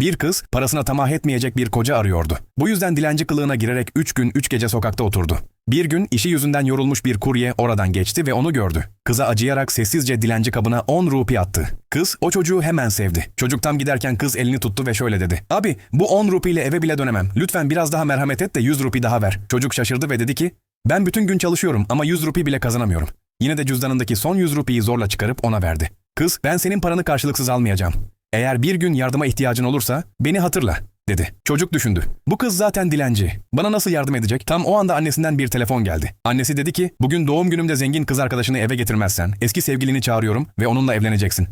Bir kız parasına tamah etmeyecek bir koca arıyordu. Bu yüzden dilenci kılığına girerek 3 gün 3 gece sokakta oturdu. Bir gün işi yüzünden yorulmuş bir kurye oradan geçti ve onu gördü. Kıza acıyarak sessizce dilenci kabına 10 rupi attı. Kız o çocuğu hemen sevdi. Çocuk tam giderken kız elini tuttu ve şöyle dedi. Abi bu 10 rupiyle eve bile dönemem. Lütfen biraz daha merhamet et de 100 rupi daha ver. Çocuk şaşırdı ve dedi ki ben bütün gün çalışıyorum ama 100 rupi bile kazanamıyorum. Yine de cüzdanındaki son 100 rupiyi zorla çıkarıp ona verdi. Kız ben senin paranı karşılıksız almayacağım. Eğer bir gün yardıma ihtiyacın olursa beni hatırla dedi. Çocuk düşündü. Bu kız zaten dilenci. Bana nasıl yardım edecek? Tam o anda annesinden bir telefon geldi. Annesi dedi ki bugün doğum günümde zengin kız arkadaşını eve getirmezsen eski sevgilini çağırıyorum ve onunla evleneceksin.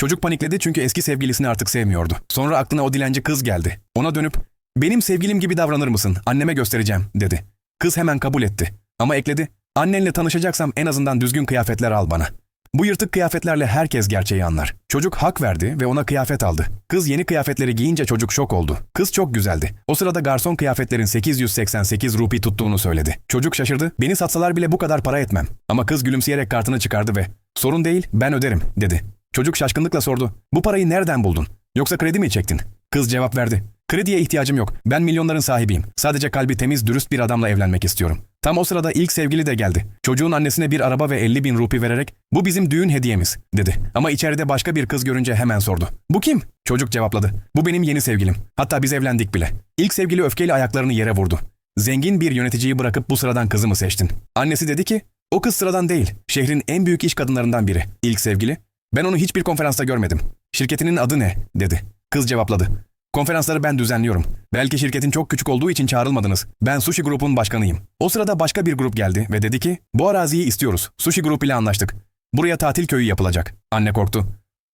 Çocuk panikledi çünkü eski sevgilisini artık sevmiyordu. Sonra aklına o dilenci kız geldi. Ona dönüp benim sevgilim gibi davranır mısın? Anneme göstereceğim dedi. Kız hemen kabul etti. Ama ekledi annenle tanışacaksam en azından düzgün kıyafetler al bana. Bu yırtık kıyafetlerle herkes gerçeği anlar. Çocuk hak verdi ve ona kıyafet aldı. Kız yeni kıyafetleri giyince çocuk şok oldu. Kız çok güzeldi. O sırada garson kıyafetlerin 888 rupi tuttuğunu söyledi. Çocuk şaşırdı. Beni satsalar bile bu kadar para etmem. Ama kız gülümseyerek kartını çıkardı ve sorun değil ben öderim dedi. Çocuk şaşkınlıkla sordu. Bu parayı nereden buldun? Yoksa kredi mi çektin? Kız cevap verdi. Krediye ihtiyacım yok. Ben milyonların sahibiyim. Sadece kalbi temiz, dürüst bir adamla evlenmek istiyorum. Tam o sırada ilk sevgili de geldi. Çocuğun annesine bir araba ve 50 bin rupi vererek bu bizim düğün hediyemiz dedi. Ama içeride başka bir kız görünce hemen sordu. Bu kim? Çocuk cevapladı. Bu benim yeni sevgilim. Hatta biz evlendik bile. İlk sevgili öfkeyle ayaklarını yere vurdu. Zengin bir yöneticiyi bırakıp bu sıradan kızı mı seçtin? Annesi dedi ki o kız sıradan değil. Şehrin en büyük iş kadınlarından biri. İlk sevgili. Ben onu hiçbir konferansta görmedim. Şirketinin adı ne? dedi. Kız cevapladı. Konferansları ben düzenliyorum. Belki şirketin çok küçük olduğu için çağrılmadınız. Ben Sushi Group'un başkanıyım. O sırada başka bir grup geldi ve dedi ki, bu araziyi istiyoruz. Sushi Group ile anlaştık. Buraya tatil köyü yapılacak. Anne korktu.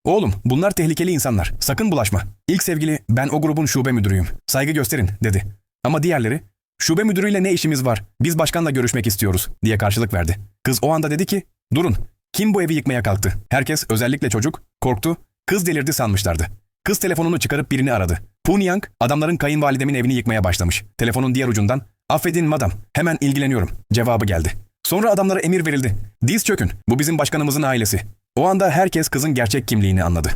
Oğlum bunlar tehlikeli insanlar. Sakın bulaşma. İlk sevgili ben o grubun şube müdürüyüm. Saygı gösterin dedi. Ama diğerleri şube müdürüyle ne işimiz var? Biz başkanla görüşmek istiyoruz diye karşılık verdi. Kız o anda dedi ki durun. Kim bu evi yıkmaya kalktı? Herkes özellikle çocuk korktu. Kız delirdi sanmışlardı. Kız telefonunu çıkarıp birini aradı. Punyang adamların kayınvalidemin evini yıkmaya başlamış. Telefonun diğer ucundan affedin madam hemen ilgileniyorum cevabı geldi. Sonra adamlara emir verildi. Diz çökün bu bizim başkanımızın ailesi. O anda herkes kızın gerçek kimliğini anladı.